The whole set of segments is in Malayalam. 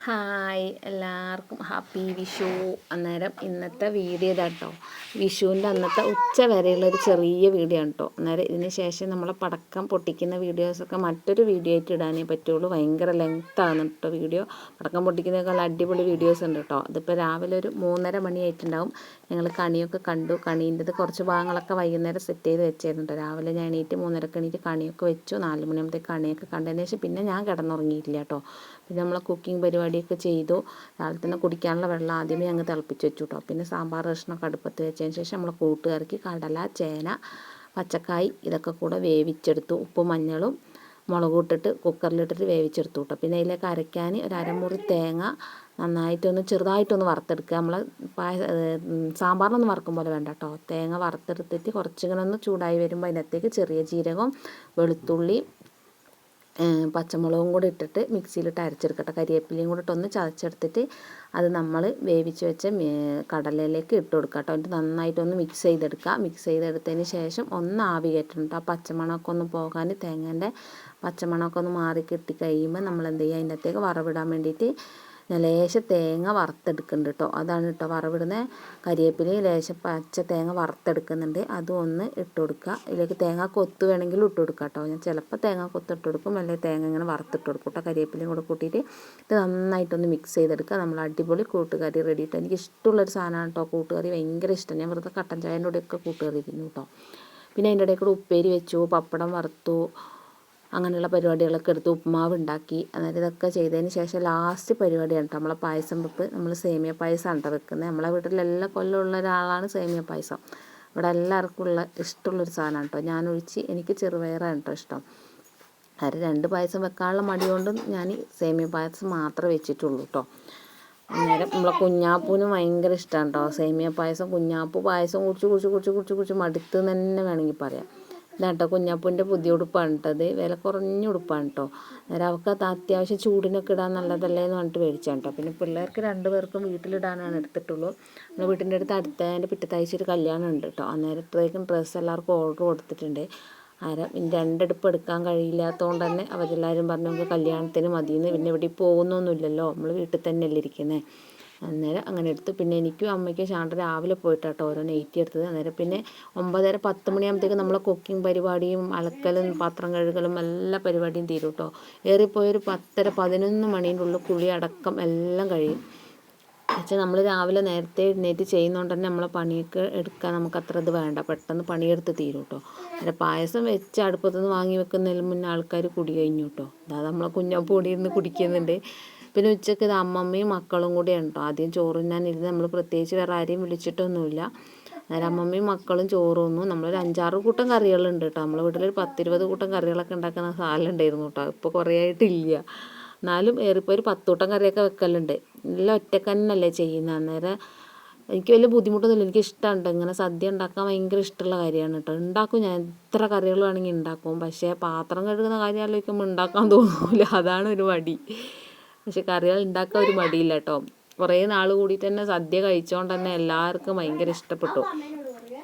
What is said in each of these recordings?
ഹായ് എല്ലാവർക്കും ഹാപ്പി വിഷു അന്നേരം ഇന്നത്തെ വീഡിയോ ഇതാട്ടോ വിഷുവിന്റെ അന്നത്തെ ഉച്ച വരെയുള്ള ഒരു ചെറിയ വീഡിയോ ആണ് കേട്ടോ അന്നേരം ഇതിന് ശേഷം നമ്മളെ പടക്കം പൊട്ടിക്കുന്ന വീഡിയോസൊക്കെ മറ്റൊരു വീഡിയോ ആയിട്ട് ഇടാനേ പറ്റുള്ളൂ. ഭയങ്കര ലെങ്ത് ആണ് കേട്ടോ വീഡിയോ. പടക്കം പൊട്ടിക്കുന്നതിനേക്കാൾ അടിപൊളി വീഡിയോസ് ഉണ്ട് കേട്ടോ അതിപ്പോൾ രാവിലെ ഒരു മൂന്നര മണിയായിട്ടുണ്ടാവും ഞങ്ങൾ കണിയൊക്കെ കണ്ടു. കണീന്റെത് കുറച്ച് ഭാഗങ്ങളൊക്കെ വൈകുന്നേരം സെറ്റ് ചെയ്ത് വെച്ചായിരുന്നു കേട്ടോ രാവിലെ ഞാൻ എണീറ്റ് മൂന്നരക്ക് എണീറ്റ് കണിയൊക്കെ വെച്ചു. നാല് മണിയാകുമ്പോഴത്തേക്ക് കണിയൊക്കെ കണ്ടതിന് ശേഷം പിന്നെ ഞാൻ കിടന്നുറങ്ങിയിട്ടില്ല കേട്ടോ പിന്നെ നമ്മളെ കുക്കിംഗ് പരിപാടിയൊക്കെ ചെയ്തു. രാവിലെ തന്നെ കുടിക്കാനുള്ള വെള്ളം ആദ്യമേ അങ്ങ് തിളപ്പിച്ച് വെച്ചു കേട്ടോ പിന്നെ സാമ്പാർ കഷ്ണമൊക്കെ അടുപ്പത്ത് വെച്ചതിന് ശേഷം നമ്മൾ കൂട്ടുകാർക്ക് കടല ചേന പച്ചക്കായ് ഇതൊക്കെ കൂടെ വേവിച്ചെടുത്തു. ഉപ്പും മഞ്ഞളും മുളക് ഇട്ടിട്ട് കുക്കറിലിട്ടിട്ട് വേവിച്ചെടുത്തു കേട്ടോ പിന്നെ അതിലേക്ക് അരയ്ക്കാൻ ഒരു അരമുറി തേങ്ങ നന്നായിട്ടൊന്ന് ചെറുതായിട്ടൊന്ന് വറുത്തെടുക്കുക. നമ്മൾ പായ സാമ്പാറിനൊന്നും വറുക്കും പോലെ വേണ്ട കേട്ടോ തേങ്ങ വറുത്തെടുത്തിട്ട് കുറച്ചിങ്ങനെ ഒന്ന് ചൂടായി വരുമ്പോൾ അതിനകത്തേക്ക് ചെറിയ ജീരകം വെളുത്തുള്ളി പച്ചമുളകും കൂടി ഇട്ടിട്ട് മിക്സിയിലിട്ട് അരച്ചെടുക്കട്ടെ. കരിവേപ്പിലയും കൂടി ഇട്ടൊന്ന് ചതച്ചെടുത്തിട്ട് അത് നമ്മൾ വേവിച്ച് വെച്ച കടലയിലേക്ക് ഇട്ട് കൊടുക്കുക കേട്ടോ എന്നിട്ട് നന്നായിട്ടൊന്ന് മിക്സ് ചെയ്തെടുക്കുക. മിക്സ് ചെയ്തെടുത്തതിന് ശേഷം ഒന്ന് ആവി കയറ്റുന്നുണ്ട് ആ പച്ചമണമൊക്കെ ഒന്ന് പോകാൻ തേങ്ങേന്റെ പച്ചമണമൊക്കെ ഒന്ന് മാറി കിട്ടി കഴിയുമ്പോൾ നമ്മൾ എന്ത് ചെയ്യുക? അതിന്റെ അകത്തേക്ക് വറവിടാൻ വേണ്ടിയിട്ട് ലേശം തേങ്ങ വറുത്തെടുക്കുന്നുണ്ട് കേട്ടോ അതാണ് കേട്ടോ വറവിടുന്ന. കരിവേപ്പിലയും ലേശം പച്ച തേങ്ങ വറുത്തെടുക്കുന്നുണ്ട്. അതും ഒന്ന് ഇട്ട് കൊടുക്കുക. ഇതിലേക്ക് തേങ്ങ കൊത്ത് വേണമെങ്കിലും ഇട്ട് കൊടുക്കുക കേട്ടോ ഞാൻ ചിലപ്പോൾ തേങ്ങ കൊത്ത് ഇട്ട് കൊടുക്കും. അല്ലെങ്കിൽ തേങ്ങ ഇങ്ങനെ വറുത്തിട്ട് കൊടുക്കും കേട്ടോ കരിയേപ്പിലയും കൂടെ കൂട്ടിയിട്ട് ഇത് നന്നായിട്ടൊന്ന് മിക്സ് ചെയ്തെടുക്കുക. നമ്മൾ അടിപൊളി കൂട്ടുകറി റെഡി കേട്ടോ എനിക്ക് ഇഷ്ടമുള്ളൊരു സാധനമാണ് കേട്ടോ കൂട്ടുകറി. ഭയങ്കര ഇഷ്ടം. ഞാൻ വെറുതെ കട്ടൻ ചായന്റെ കൂടെയൊക്കെ കൂട്ടുകറി ഇരുന്നു കേട്ടോ പിന്നെ അതിന്റെ ഇടയിൽ കൂടെ ഉപ്പേരി വെച്ചു. പപ്പടം വറുത്തു. അങ്ങനെയുള്ള പരിപാടികളൊക്കെ എടുത്ത് ഉപ്പുമാവ് ഉണ്ടാക്കി. അതായത് ഇതൊക്കെ ചെയ്തതിന് ശേഷം ലാസ്റ്റ് പരിപാടിയാണ് കേട്ടോ നമ്മളെ പായസം വെപ്പ്. നമ്മൾ സേമിയ പായസമാണ് കേട്ടോ വെക്കുന്നത് നമ്മളെ വീട്ടിൽ എല്ലാ കൊല്ലമുള്ള ഒരാളാണ് സേമിയ പായസം. ഇവിടെ എല്ലാവർക്കും ഉള്ള ഇഷ്ടമുള്ളൊരു സാധനമാണ് കേട്ടോ ഞാൻ ഒഴിച്ച് എനിക്ക് ചെറുപയറാണ് കേട്ടോ ഇഷ്ടം. അത് രണ്ട് പായസം വെക്കാനുള്ള മടി കൊണ്ടും ഞാൻ സേമിയ പായസം മാത്രമേ വെച്ചിട്ടുള്ളൂ കേട്ടോ അന്നേരം നമ്മളെ കുഞ്ഞാപ്പൂന് ഭയങ്കര ഇഷ്ടമാണ് കേട്ടോ സേമിയ പായസം കുഞ്ഞാപ്പൂ പായസം കുടിച്ച് കുടിച്ച് കുടിച്ച് കുടിച്ച് കുടിച്ച് മടുത്ത് തന്നെ വേണമെങ്കിൽ പറയാം. ഇതാട്ടോ കുഞ്ഞാപ്പൂന്റെ പുതിയ ഉടുപ്പാണ് കേട്ടത് വില കുറഞ്ഞ ഉടുപ്പാണ് കേട്ടോ അന്നേരം അവൾക്ക് അത് അത്യാവശ്യം ചൂടിനൊക്കെ ഇടാൻ നല്ലതല്ലേ എന്ന് പറഞ്ഞിട്ട് മേടിച്ചാണ് കേട്ടോ പിന്നെ പിള്ളേർക്ക് രണ്ട് പേർക്കും വീട്ടിലിടാനാണ് എടുത്തിട്ടുള്ളൂ. നമ്മുടെ വീട്ടിന്റെ അടുത്ത് അടുത്ത എന്റെ പിറ്റത്താഴ്ച ഒരു കല്യാണം ഉണ്ട് കേട്ടോ അന്നേരത്തേക്കും ഡ്രസ്സ് എല്ലാവർക്കും ഓർഡർ കൊടുത്തിട്ടുണ്ട്. ആരും രണ്ടെടുപ്പ് എടുക്കാൻ കഴിയില്ലാത്തതുകൊണ്ട് തന്നെ അവരെല്ലാവരും പറഞ്ഞു നമുക്ക് കല്യാണത്തിന് മതിയെന്ന്. പിന്നെ ഇവിടെ പോകുന്നൊന്നുമില്ലല്ലോ. നമ്മൾ വീട്ടിൽ തന്നെയല്ലേ ഇരിക്കുന്നത് അന്നേരം അങ്ങനെ എടുത്തു. പിന്നെ എനിക്കും അമ്മയ്ക്കും ഷാണ്ട രാവിലെ പോയിട്ടാട്ടോ ഓരോ നെയ്റ്റി എടുത്തത്. അന്നേരം പിന്നെ ഒമ്പതര പത്ത് മണിയാകുമ്പോഴത്തേക്കും നമ്മളെ കുക്കിംഗ് പരിപാടിയും അലക്കലും പാത്രം കഴുകലും എല്ലാ പരിപാടിയും തീരും കേട്ടോ ഏറിപ്പോയൊരു പത്തര പതിനൊന്ന് മണീന്റെ ഉള്ളിൽ കുളി അടക്കം എല്ലാം കഴിയും. പക്ഷേ നമ്മൾ രാവിലെ നേരത്തെ എഴുന്നേറ്റ് ചെയ്യുന്നതുകൊണ്ട് തന്നെ നമ്മളെ പണിയൊക്കെ എടുക്കാൻ നമുക്ക് അത്ര ഇത് വേണ്ട. പെട്ടെന്ന് പണിയെടുത്ത് തീരും കേട്ടോ അല്ല പായസം വെച്ച് അടുപ്പത്തുനിന്ന് വാങ്ങി വെക്കുന്നതിന് മുന്നേ ആൾക്കാർ കുടി കഴിഞ്ഞു കേട്ടോ അതായത് നമ്മളെ കുഞ്ഞപ്പൂടിയിരുന്ന് കുടിക്കുന്നുണ്ട്. പിന്നെ ഉച്ചയ്ക്ക് ഇത് അമ്മമ്മയും മക്കളും കൂടിയാണ് കേട്ടോ ആദ്യം ചോറ് ഇരുന്ന് നമ്മൾ പ്രത്യേകിച്ച് വേറെ ആരെയും വിളിച്ചിട്ടൊന്നുമില്ല. അന്നേരം അമ്മമ്മയും മക്കളും ചോറൊന്നും നമ്മളൊരു അഞ്ചാറ് കൂട്ടം കറികളുണ്ട് കേട്ടോ നമ്മളെ വീട്ടിലൊരു പത്തിരുപത് കൂട്ടം കറികളൊക്കെ ഉണ്ടാക്കുന്ന സാധനം ഉണ്ടായിരുന്നു കേട്ടോ ഇപ്പോൾ കുറേ ആയിട്ടില്ല. എന്നാലും ഏറിപ്പോൾ ഒരു പത്തൂട്ടം കറിയൊക്കെ വെക്കലുണ്ട്. എല്ലാം ഒറ്റക്കന്നല്ലേ ചെയ്യുന്നത്. അന്നേരം എനിക്ക് വലിയ ബുദ്ധിമുട്ടൊന്നുമില്ല. എനിക്ക് ഇഷ്ടമുണ്ട് ഇങ്ങനെ സദ്യ ഉണ്ടാക്കാൻ ഭയങ്കര ഇഷ്ടമുള്ള കാര്യമാണ് കേട്ടോ ഉണ്ടാക്കും ഞാൻ. എത്ര കറികൾ വേണമെങ്കിൽ ഉണ്ടാക്കും. പക്ഷേ പാത്രം കഴുകുന്ന കാര്യം ആലോചിക്കുമ്പോൾ ഉണ്ടാക്കാൻ തോന്നില്ല അതാണ് ഒരു മടി. പക്ഷെ കറികൾ ഉണ്ടാക്കാൻ ഒരു മടിയില്ല കേട്ടോ. കുറേ നാൾ കൂടി തന്നെ സദ്യ കഴിച്ചോണ്ട് തന്നെ എല്ലാവർക്കും ഭയങ്കര ഇഷ്ടപ്പെട്ടു.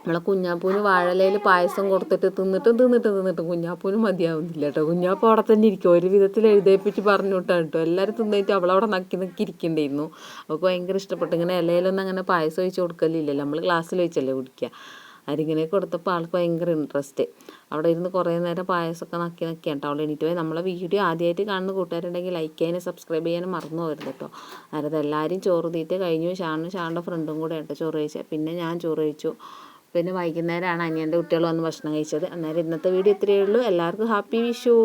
നമ്മളെ കുഞ്ഞാപ്പൂന് വാഴലയിൽ പായസം കൊടുത്തിട്ട് തിന്നിട്ടും തിന്നിട്ടും തിന്നിട്ടും കുഞ്ഞാപ്പൂന് മതിയാവുന്നില്ല കേട്ടോ. കുഞ്ഞാപ്പൂ അവിടെ തന്നെ ഇരിക്കും. ഒരു വിധത്തിൽ എഴുതേപ്പിച്ച് പറഞ്ഞു വിട്ടാണ് കേട്ടോ. എല്ലാവരും തിന്നിട്ട് അവളവിടെ നക്കി നക്കി ഇരിക്കണ്ടായിരുന്നു. അവൾക്ക് ഭയങ്കര ഇഷ്ടപ്പെട്ടു. ഇങ്ങനെ ഇലയിലൊന്നും അങ്ങനെ പായസം ഒഴിച്ച് കൊടുക്കലില്ലല്ലോ. നമ്മൾ ഗ്ലാസ്സിൽ വെച്ചല്ലേ കുടിക്കുക അരിങ്ങനെ കൊടുത്തപ്പോൾ ആൾക്ക് ഭയങ്കര ഇൻട്രസ്റ്റ് അവിടെ ഇരുന്ന് കുറേ നേരം പായസമൊക്കെ നക്കി നക്കിയാണ് കേട്ടോ അവൾ എണീറ്റ് പോയി. നമ്മളെ വീഡിയോ ആദ്യമായിട്ട് കാണുന്ന കൂട്ടുകാരുണ്ടെങ്കിൽ ലൈക്ക് ചെയ്യാനും സബ്സ്ക്രൈബ് ചെയ്യാനും മറന്നു പോകരുത് കേട്ടോ അതായത് എല്ലാവരും ചോറ് തീറ്റ് കഴിഞ്ഞു. ഷാണും ഷാണിന്റെ ഫ്രണ്ടും കൂടെ കേട്ടോ ചോറ് കഴിച്ചത് പിന്നെ ഞാൻ ചോറ് കഴിച്ചു. പിന്നെ വൈകുന്നേരമാണ് അനിയന്റെ കുട്ടികൾ വന്ന് ഭക്ഷണം കഴിച്ചത്. അന്നേരം ഇന്നത്തെ വീഡിയോ ഇത്രയേ ഉള്ളൂ. എല്ലാവർക്കും ഹാപ്പി വിഷു.